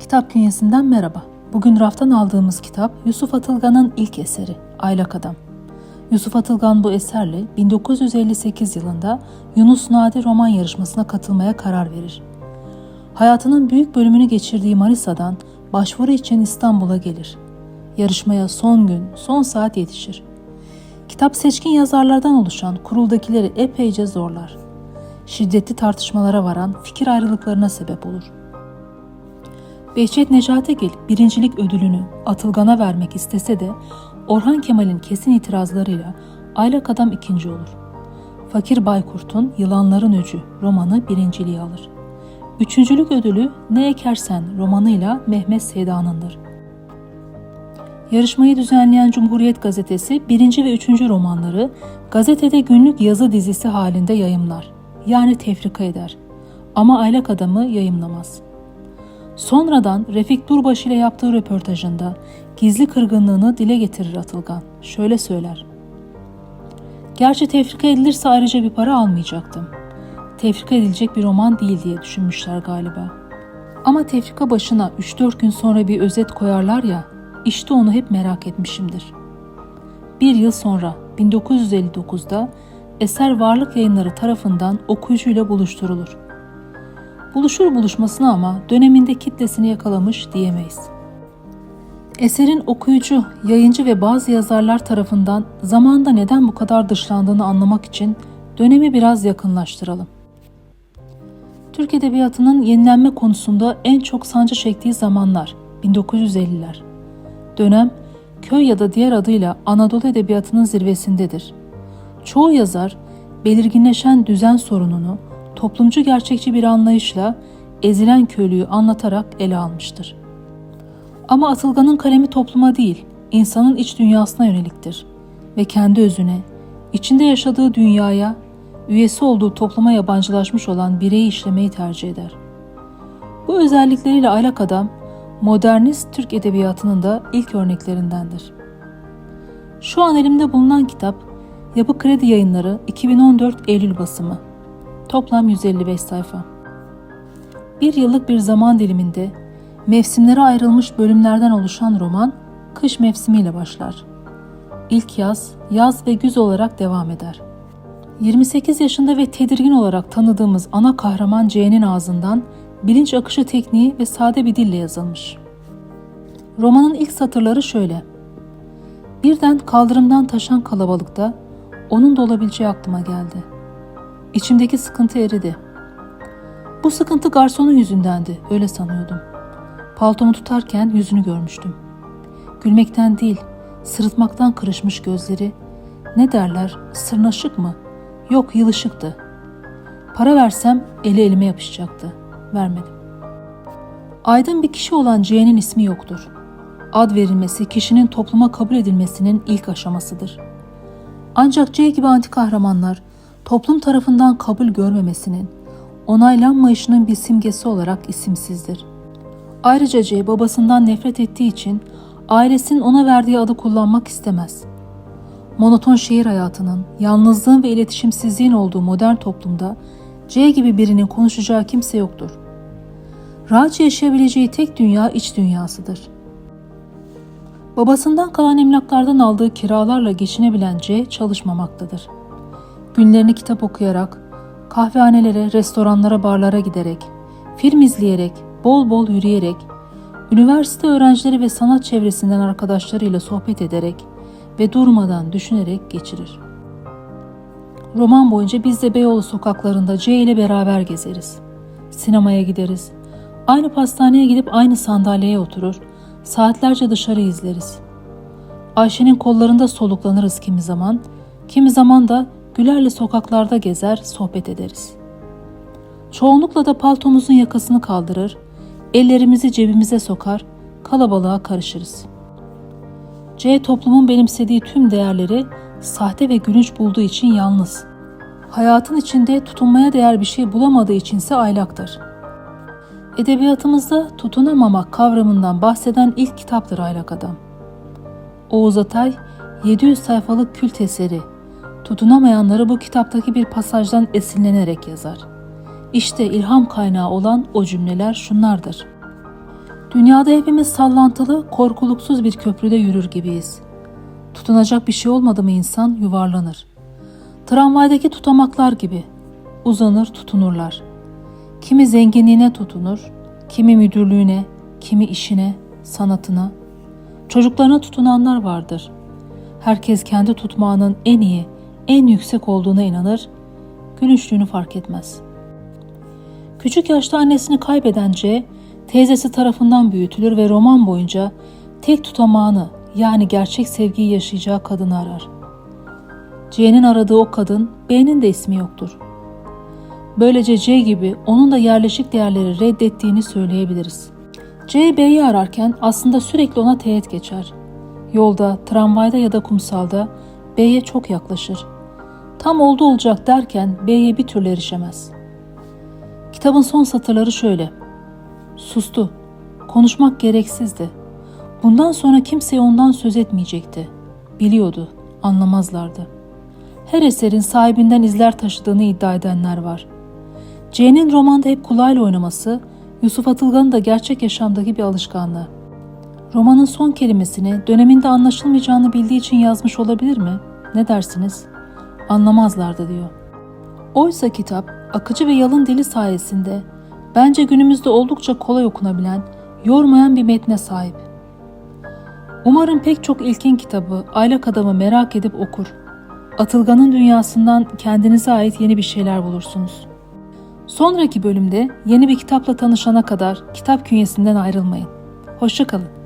Kitap künyesinden merhaba. Bugün raftan aldığımız kitap Yusuf Atılgan'ın ilk eseri Aylak Adam. Yusuf Atılgan bu eserle 1958 yılında Yunus Nadi roman yarışmasına katılmaya karar verir. Hayatının büyük bölümünü geçirdiği Manisa'dan başvuru için İstanbul'a gelir. Yarışmaya son gün, son saat yetişir. Kitap seçkin yazarlardan oluşan kuruldakileri epeyce zorlar. Şiddetli tartışmalara varan fikir ayrılıklarına sebep olur. Behçet Necatigil birincilik ödülünü Atılgan'a vermek istese de Orhan Kemal'in kesin itirazlarıyla Aylak Adam ikinci olur. Fakir Baykurt'un Yılanların Öcü romanı birinciliği alır. Üçüncülük ödülü Ne Ekersen romanıyla Mehmet Seyda'nındır. Yarışmayı düzenleyen Cumhuriyet Gazetesi birinci ve üçüncü romanları gazetede günlük yazı dizisi halinde yayımlar. Yani tefrika eder. Ama Aylak Adam'ı yayımlamaz. Sonradan Refik Durbaş ile yaptığı röportajında gizli kırgınlığını dile getirir Atılgan. Şöyle söyler. Gerçi tefrika edilirse ayrıca bir para almayacaktım. Tefrika edilecek bir roman değil diye düşünmüşler galiba. Ama tefrika başına 3-4 gün sonra bir özet koyarlar ya, işte onu hep merak etmişimdir. Bir yıl sonra 1959'da eser Varlık Yayınları tarafından okuyucuyla buluşturulur. Buluşur buluşmasına ama döneminde kitlesini yakalamış diyemeyiz. Eserin okuyucu, yayıncı ve bazı yazarlar tarafından zamanda neden bu kadar dışlandığını anlamak için dönemi biraz yakınlaştıralım. Türk Edebiyatı'nın yenilenme konusunda en çok sancı çektiği zamanlar 1950'ler. Dönem köy ya da diğer adıyla Anadolu Edebiyatı'nın zirvesindedir. Çoğu yazar belirginleşen düzen sorununu toplumcu gerçekçi bir anlayışla ezilen köylüyü anlatarak ele almıştır. Ama Atılgan'ın kalemi topluma değil, insanın iç dünyasına yöneliktir ve kendi özüne, içinde yaşadığı dünyaya, üyesi olduğu topluma yabancılaşmış olan bireyi işlemeyi tercih eder. Bu özellikleriyle Aylak Adam, modernist Türk edebiyatının da ilk örneklerindendir. Şu an elimde bulunan kitap, Yapı Kredi Yayınları 2014 Eylül basımı. Toplam 155 sayfa. Bir yıllık bir zaman diliminde mevsimlere ayrılmış bölümlerden oluşan roman kış mevsimiyle başlar. İlk yaz, yaz ve güz olarak devam eder. 28 yaşında ve tedirgin olarak tanıdığımız ana kahraman C'nin ağzından bilinç akışı tekniği ve sade bir dille yazılmış. Romanın ilk satırları şöyle. Birden kaldırımdan taşan kalabalıkta onun da olabileceği aklıma geldi. İçimdeki sıkıntı eridi. Bu sıkıntı garsonun yüzündendi, öyle sanıyordum. Paltomu tutarken yüzünü görmüştüm. Gülmekten değil, sırıtmaktan kırışmış gözleri. Ne derler, sırnaşık mı? Yok, yılışıktı. Para versem eli elime yapışacaktı. Vermedim. Aydın bir kişi olan C'nin ismi yoktur. Ad verilmesi kişinin topluma kabul edilmesinin ilk aşamasıdır. Ancak C gibi anti kahramanlar toplum tarafından kabul görmemesinin, onaylanmayışının bir simgesi olarak isimsizdir. Ayrıca C babasından nefret ettiği için ailesinin ona verdiği adı kullanmak istemez. Monoton şehir hayatının, yalnızlığın ve iletişimsizliğin olduğu modern toplumda C gibi birinin konuşacağı kimse yoktur. Rahatça yaşayabileceği tek dünya iç dünyasıdır. Babasından kalan emlaklardan aldığı kiralarla geçinebilen C çalışmamaktadır. Günlerini kitap okuyarak, kahvehanelere, restoranlara, barlara giderek, film izleyerek, bol bol yürüyerek, üniversite öğrencileri ve sanat çevresinden arkadaşlarıyla sohbet ederek ve durmadan düşünerek geçirir. Roman boyunca biz de Beyoğlu sokaklarında C ile beraber gezeriz. Sinemaya gideriz. Aynı pastaneye gidip aynı sandalyeye oturur, saatlerce dışarı izleriz. Ayşe'nin kollarında soluklanırız kimi zaman, kimi zaman da Güler'le sokaklarda gezer, sohbet ederiz. Çoğunlukla da paltomuzun yakasını kaldırır, ellerimizi cebimize sokar, kalabalığa karışırız. C toplumun benimsediği tüm değerleri sahte ve gülünç bulduğu için yalnız. Hayatın içinde tutunmaya değer bir şey bulamadığı içinse aylaktır. Edebiyatımızda tutunamamak kavramından bahseden ilk kitaptır Aylak Adam. Oğuz Atay 700 sayfalık kült eseri tutunamayanları bu kitaptaki bir pasajdan esinlenerek yazar. İşte ilham kaynağı olan o cümleler şunlardır. Dünyada hepimiz sallantılı, korkuluksuz bir köprüde yürür gibiyiz. Tutunacak bir şey olmadı mı insan yuvarlanır. Tramvaydaki tutamaklar gibi uzanır tutunurlar. Kimi zenginliğine tutunur, kimi müdürlüğüne, kimi işine, sanatına. Çocuklarına tutunanlar vardır. Herkes kendi tutmağının en iyi, en yüksek olduğuna inanır, gülüşlüğünü fark etmez. Küçük yaşta annesini kaybeden teyzesi tarafından büyütülür ve roman boyunca tek tutamağını yani gerçek sevgiyi yaşayacağı kadını arar. C'nin aradığı o kadın B'nin de ismi yoktur. Böylece C gibi onun da yerleşik değerleri reddettiğini söyleyebiliriz. C B'yi ararken aslında sürekli ona teğet geçer. Yolda, tramvayda ya da kumsalda B'ye çok yaklaşır. Tam oldu olacak derken B'ye bir türlü erişemez. Kitabın son satırları şöyle. Sustu. Konuşmak gereksizdi. Bundan sonra kimseye ondan söz etmeyecekti. Biliyordu, anlamazlardı. Her eserin sahibinden izler taşıdığını iddia edenler var. C'nin romanda hep kulağıyla oynaması, Yusuf Atılgan'ın da gerçek yaşamdaki bir alışkanlığı. Romanın son kelimesini döneminde anlaşılmayacağını bildiği için yazmış olabilir mi? Ne dersiniz? Anlamazlardı diyor. Oysa kitap akıcı ve yalın dili sayesinde bence günümüzde oldukça kolay okunabilen, yormayan bir metne sahip. Umarım pek çok ilkin kitabı Aylak Adam'ı merak edip okur. Atılgan'ın dünyasından kendinize ait yeni bir şeyler bulursunuz. Sonraki bölümde yeni bir kitapla tanışana kadar kitap künyesinden ayrılmayın. Hoşçakalın.